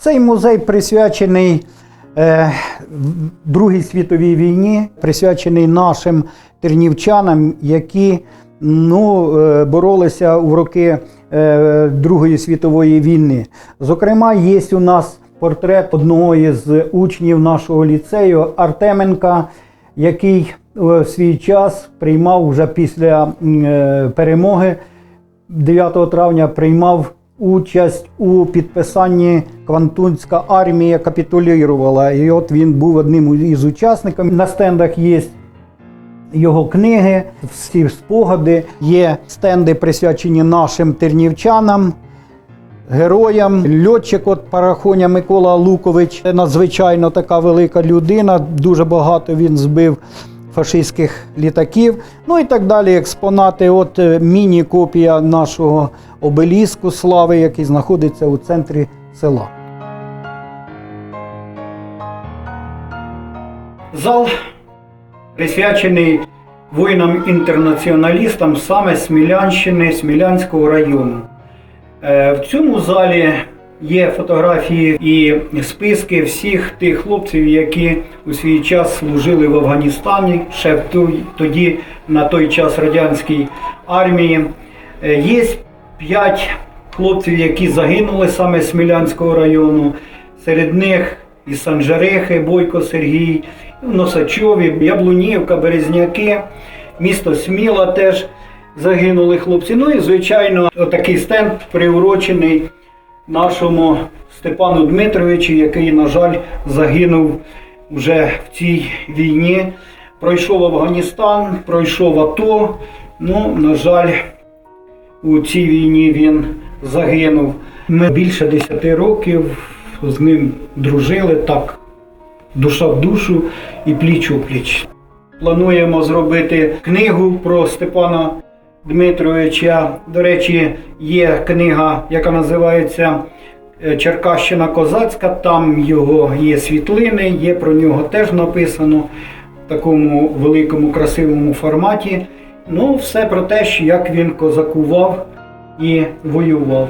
Цей музей присвячений е, Другій світовій війні, присвячений нашим тернівчанам, які ну, е, боролися у роки е, Другої світової війни. Зокрема, є у нас портрет одного із учнів нашого ліцею Артеменка, який е, в свій час приймав вже після е, перемоги 9 травня приймав участь у підписанні Квантунська армія капітулювала. І от він був одним із учасників. На стендах є його книги, всі спогади. Є стенди присвячені нашим тернівчанам. Героям, льотчик от парахоня Микола Лукович, надзвичайно така велика людина, дуже багато він збив фашистських літаків. Ну і так далі. Експонати. От е, міні-копія нашого обеліску слави, який знаходиться у центрі села. Зал присвячений воїнам-інтернаціоналістам саме Смілянщини, Смілянського району. Е, В цьому залі є фотографії і списки всіх тих хлопців, які у свій час служили в Афганістані, ще тоді на той час радянській армії. Е, Є п'ять хлопців, які загинули саме з Смілянського району. Серед них і Санжарихи, Бойко Сергій, Носачові, Яблунівка, Березняки, місто Сміла теж загинули хлопці. Ну і, звичайно, отакий стенд приурочений нашому Степану Дмитровичу, який, на жаль, загинув вже в цій війні. Пройшов Афганістан, пройшов АТО. Ну, на жаль, у цій війні він загинув. Ми більше 10 років з ним дружили так, душа в душу і пліч у пліч. Плануємо зробити книгу про Степана Дмитровича. До речі, є книга, яка називається е, Черкащина Козацька. Там його є світлини, є про нього теж написано в такому великому красивому форматі. Ну, все про те, як він козакував і воював.